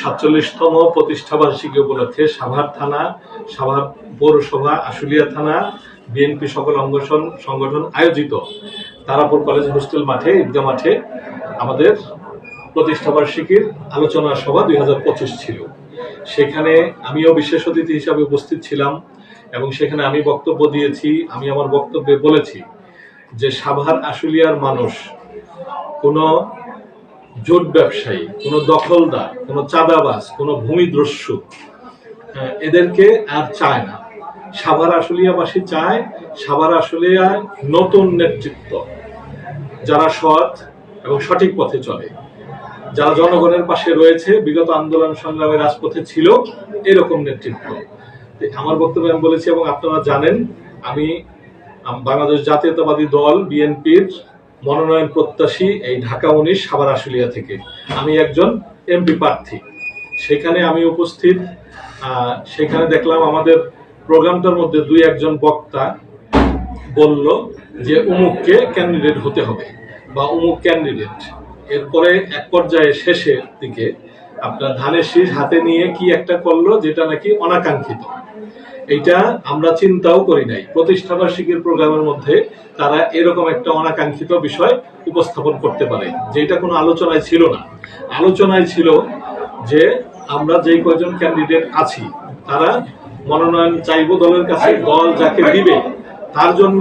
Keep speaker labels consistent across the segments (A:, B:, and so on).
A: সাতচল্লিশতম প্রতিষ্ঠাবার্ষিকী উপলক্ষে সাভার থানা, সাভার পৌরসভা, আশুলিয়া থানা, বিএনপি সকল অঙ্গসন সংগঠন আয়োজিত। তারাপুর কলেজ হোস্টেল মাঠে ঈদগা মাঠে আমাদের প্রতিষ্ঠাবার্ষিকীর আলোচনা সভা দুই হাজার পঁচিশ ছিল। সেখানে আমিও বিশেষ অতিথি হিসাবে উপস্থিত ছিলাম এবং সেখানে আমি বক্তব্য দিয়েছি, আমি আমার বক্তব্যে বলেছি যে সাভার আশুলিয়ার মানুষ কোনো জোট ব্যবসায়ী কোনো দখলদার কোনো চাঁদাবাজ কোনো ভূমিদ্রস্যু আহ, এদেরকে আর চায় না। সাভার আশুলিয়াবাসী চায় সাভার আশুলিয়ায় নতুন নেতৃত্ব যারা সৎ এবং সঠিক পথে চলে। যারা জনগণের পাশে রয়েছে বিগত আন্দোলন সংগ্রামের রাজপথে ছিল এরকম নেতৃত্ব। আমার বক্তব্যে আমি বলেছি এবং আপনারা জানেন আমি বাংলাদেশ জাতীয়তাবাদী দল বিএনপির মনোনয়ন প্রত্যাশী এই ঢাকা উনিশ, সাভার আশুলিয়া থেকে। আমি একজন এমপি প্রার্থী। সেখানে আমি উপস্থিত সেখানে দেখলাম আমাদের প্রোগ্রামটার মধ্যে দুই একজন বক্তা বলল যে উমুককে ক্যান্ডিডেট হতে হবে বা উমুক ক্যান্ডিডেট এরপরে এক পর্যায়ে শেষের দিকে আপনার ধানের শীষ হাতে নিয়ে কি একটা করল, যেটা নাকি অনাকাঙ্ক্ষিত। এইটা আমরা চিন্তাও করি নাই। প্রতিষ্ঠাবার্ষিকীর প্রোগ্রামের মধ্যে তারা এরকম একটা অনাকাঙ্ক্ষিত বিষয় উপস্থাপন করতে পারে, যেটা কোনো আলোচনায় ছিল না। আলোচনায় ছিল যে আমরা যেই কয়জন ক্যান্ডিডেট আছি, তারা মনোনয়ন চাইব দলের কাছে, দল যাকে দিবে, তার জন্য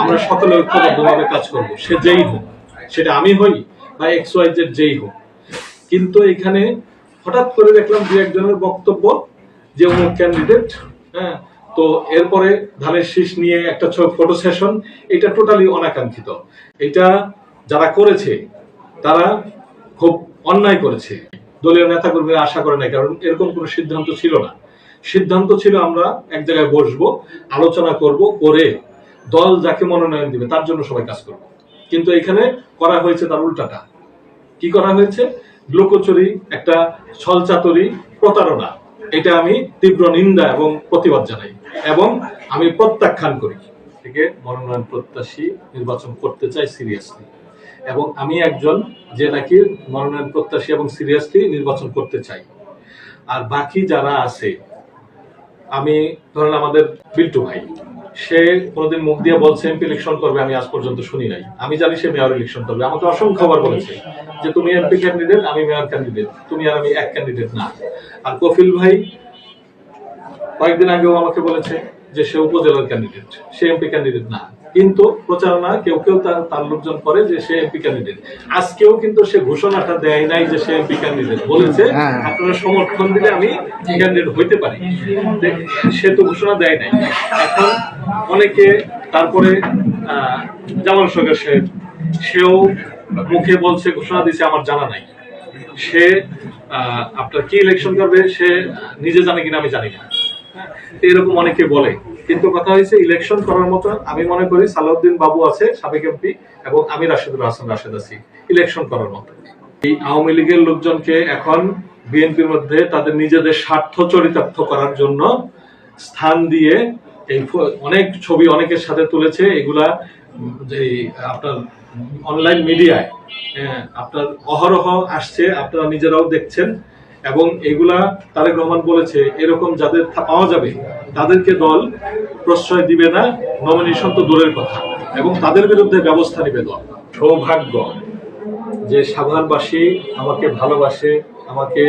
A: আমরা সকলে ঐক্যবদ্ধভাবে কাজ করব, সে যেই হোক, সেটা আমি হই বা এক্স ওয়াই জেড যেই হোক। কিন্তু এখানে হঠাৎ করে দেখলাম দু একজনের বক্তব্য যে অমুক ক্যান্ডিডেট হ্যাঁ তো এরপরে ধানের শীষ নিয়ে একটা ফটো সেশন এটা টোটালি অনাকাঙ্ক্ষিত। এটা যারা করেছে, তারা খুব অন্যায় করেছে। দলীয় নেতা কর্মীরা আশা করে নাই, কারণ এরকম কোনো সিদ্ধান্ত ছিল না। সিদ্ধান্ত ছিল আমরা এক জায়গায় বসবো, আলোচনা করব, করে দল যাকে মনোনয়ন দিবে, তার জন্য সবাই কাজ করব। কিন্তু এখানে করা হয়েছে তার উল্টাটা। কি করা হয়েছে? লোকচুরি, একটা ছলচাতুরি প্রতারণা। এটা আমি তীব্র নিন্দা এবং প্রতিবাদ জানাই এবং আমি প্রত্যাখ্যান করি। থেকে মনোনয়ন প্রত্যাশী নির্বাচন করতে চাই সিরিয়াসলি। এবং আমি একজন যে নাকি মনোনয়ন প্রত্যাশী এবং সিরিয়াসলি নির্বাচন করতে চাই। আর বাকি যারা আছে, আমি ধরেন আমাদের বিল্টু ভাই। সে কোনোদিন মুখ দিয়ে বলছে, এমপি ইলেকশন করবে, আমি আজ পর্যন্ত শুনি নাই। আমি জানি সে মেয়র ইলেকশন করবে। আমাকে অসংখ্যবার বলেছে যে, তুমি এমপি ক্যান্ডিডেট আমি মেয়র ক্যান্ডিডেট তুমি আর আমি এক ক্যান্ডিডেট না। আর কফিল ভাই কয়েকদিন আগেও আমাকে বলেছে যে, সে উপজেলার ক্যান্ডিডেট সে এমপি ক্যান্ডিডেট না। কিন্তু প্রচারণা কেউ কেউ তার তার লোকজন করে যে সে এমপি ক্যান্ডিডেট আজকেও কিন্তু সে ঘোষণাটা দেয় নাই যে সে এমপি ক্যান্ডিডেট বলেছে।
B: হ্যাঁ।
A: আপনারা সমর্থন দিলে আমি ক্যান্ডিডেট হইতে পারি। সে তো ঘোষণা দেয় নাই। এখন অনেকে তারপরে আহ, জামাল সরকার সাহেব সেও মুখে বলছে ঘোষণা দিছে আমার জানা নাই। সে আহ, আপনার কি ইলেকশন করবে সে নিজে জানে কিনা আমি জানি না। হ্যাঁ, এরকম অনেকে বলে। কিন্তু কথা হয়েছে ইলেকশন করার মতো আমি মনে করি সালাউদ্দিন বাবু আছে, সাবেক এমপি এবং আমি রাশেদুল হাসান রাশেদ আছি ইলেকশন করার মতো। এই আওয়ামী লীগের লোকজনকে এখন বিএনপির মধ্যে তাদের নিজেদের স্বার্থ চরিতার্থ করার জন্য স্থান দিয়ে এই অনেক ছবি অনেকের সাথে তুলেছে, এগুলা যে আপনার অনলাইন মিডিয়ায় আপনার অহরহ আসছে, আপনারা নিজেরাও দেখছেন। এবং এগুলা তারেক রহমান বলেছে, এরকম যাদের পাওয়া যাবে, তাদেরকে দল প্রশ্রয় দিবে না নমিনেশন তো দূরের কথা। এবং তাদের বিরুদ্ধে ব্যবস্থা নেবে দল। সৌভাগ্য যে সাভারবাসী আমাকে ভালোবাসে, আমাকে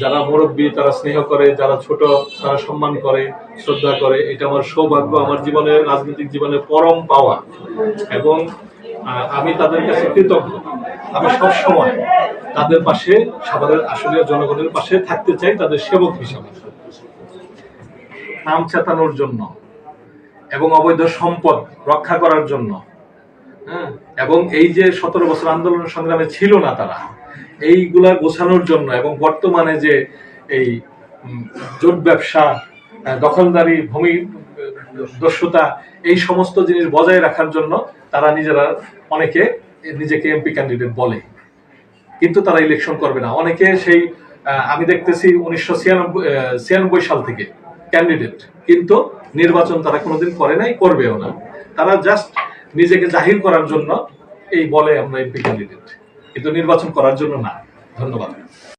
A: যারা মুরব্বী, তারা স্নেহ করে, যারা ছোট, তারা সম্মান করে, শ্রদ্ধা করে, এটা আমার সৌভাগ্য, আমার জীবনের, রাজনৈতিক জীবনের পরম পাওয়া। এবং আমি তাদের কাছে কৃতজ্ঞ। আমি সব সময় তাদের পাশে, সাভারের আসলে জনগণের পাশে থাকতে চাই, তাদের সেবক হিসাবে। নাম চেতানোর জন্য এবং অবৈধ সম্পদ রক্ষা করার জন্য হ্যাঁ? এবং এই যে সতেরো বছর আন্দোলন সংগ্রামে ছিল না তারা, এইগুলা গোছানোর জন্য এবং বর্তমানে যে এই জোট ব্যবসা দখলদারি, ভূমি দস্যুতা, এই সমস্ত জিনিস বজায় রাখার জন্য তারা নিজেরা অনেকে নিজেকে এমপি ক্যান্ডিডেট বলে। কিন্তু তারা ইলেকশন করবে না। অনেকে সেই আমি দেখতেছি উনিশশো ছিয়ানব্বই সাল থেকে ক্যান্ডিডেট কিন্তু নির্বাচন তারা কোনোদিন করে নাই, করবেও না। তারা জাস্ট নিজেকে জাহির করার জন্য এই বলে আমরা এমপি ক্যান্ডিডেট কিন্তু নির্বাচন করার জন্য না। ধন্যবাদ।